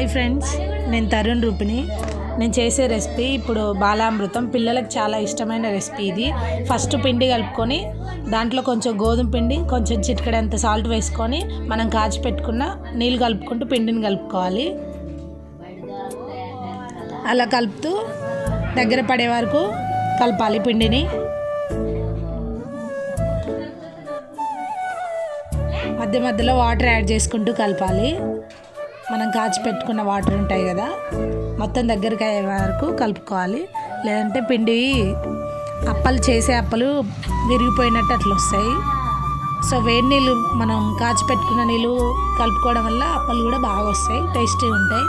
Hi friends నేను తరుణ్ రూపిణి. నేను చేసే రెసిపీ ఇప్పుడు బాలామృతం. పిల్లలకు చాలా ఇష్టమైన రెసిపీ ఇది. ఫస్ట్ పిండి కలుపుకొని దాంట్లో కొంచెం గోధుమ పిండి కొంచెం చిటికడంత సాల్ట్ వేసుకొని మనం కాచి పెట్టుకున్న నీళ్ళు కలుపుకుంటూ పిండిని కలుపుకోవాలి. అలా కలుపుతూ దగ్గర పడే వరకు కలపాలి పిండిని. మధ్య మధ్యలో వాటర్ యాడ్ చేసుకుంటూ కలపాలి. మనం కాచి పెట్టుకున్న వాటర్ ఉంటాయి కదా మొత్తం దగ్గరికి అయ్యే వరకు కలుపుకోవాలి. లేదంటే పిండి అప్పలు చేసే అప్పలు విరిగిపోయినట్టు అట్లా వస్తాయి. సో వేడి నీళ్ళు మనం కాచి పెట్టుకున్న నీళ్ళు కలుపుకోవడం వల్ల అప్పలు కూడా బాగా వస్తాయి టేస్టీ ఉంటాయి.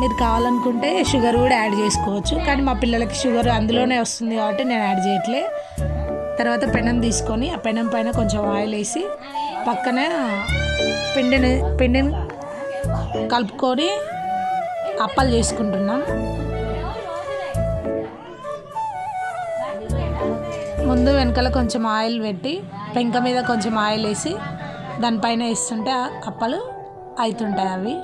మీరు కావాలనుకుంటే షుగర్ కూడా యాడ్ చేసుకోవచ్చు. కానీ మా పిల్లలకి షుగర్ అందులోనే వస్తుంది కాబట్టి నేను యాడ్ చేయట్లే. తర్వాత పెనం తీసుకొని ఆ పెనం పైన కొంచెం ఆయిల్ వేసి పక్కన పిండిని పిండిని కలుపుకొని అప్పలు చేసుకుంటున్నాం. ముందు వెనకాల కొంచెం ఆయిల్ పెట్టి పెంక మీద కొంచెం ఆయిల్ వేసి దానిపైన వేస్తుంటే అప్పలు అవుతుంటాయి అవి.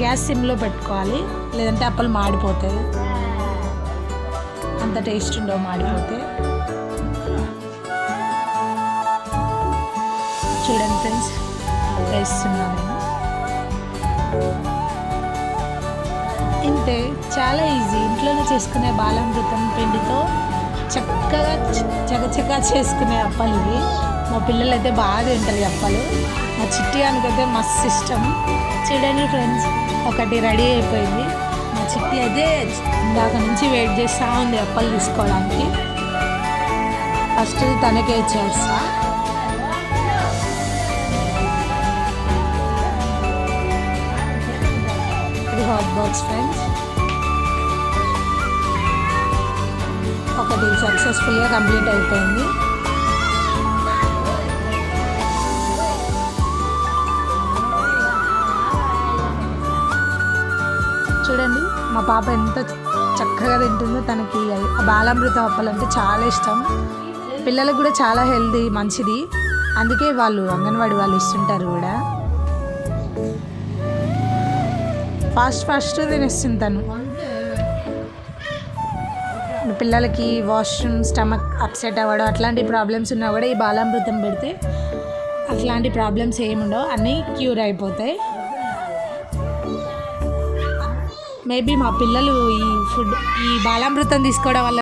గ్యాస్ సిమ్లో పెట్టుకోవాలి లేదంటే అప్పలు మాడిపోతాయి. అంత టేస్ట్ ఉండవు మాడిపోతే. చూడండి ఫ్రెండ్స్ వేస్తున్నాను ఇంతే చాలా ఈజీ. ఇంట్లోనే చేసుకునే బాలామృతం పిండితో చక్కగా చకచకా చేసుకునే అప్పాలు ఇవి. మా పిల్లలు అయితే బాగా తింటారు ఈ అప్పాలు. మా చిట్టి అనుకైతే మస్తు ఇష్టం. చూడండి ఫ్రెండ్స్ ఒకటి రెడీ అయిపోయింది. చిట్టి అయితే ఇందాక నుంచి వెయిట్ చేస్తూ ఉంది అప్పలు తీసుకోవడానికి. ఫస్ట్ తనకే చేస్తా. ఇది హాట్ బాక్స్ ఫ్రెండ్స్ ఒకటి సక్సెస్ఫుల్గా కంప్లీట్ అయిపోయింది. చూడండి. మా పాప ఎంత చక్కగా తింటుందో. తనకి ఆ బాలామృత అప్పలంటే చాలా ఇష్టం. పిల్లలకు కూడా చాలా హెల్దీ మంచిది. అందుకే వాళ్ళు అంగన్వాడి వాళ్ళు ఇస్తుంటారు కూడా. ఫాస్ట్ ఫాస్ట్ తినేస్తుంది తను. పిల్లలకి వాష్రూమ్ స్టమక్ అప్సెట్ అవ్వడం అట్లాంటి ప్రాబ్లమ్స్ ఉన్నా కూడా ఈ బాలామృతం పెడితే అట్లాంటి ప్రాబ్లమ్స్ ఏముండవు. అన్నీ క్యూర్ అయిపోతాయి. మేబీ మా పిల్లలు ఈ ఫుడ్ ఈ బాలామృతం తీసుకోవడం వల్ల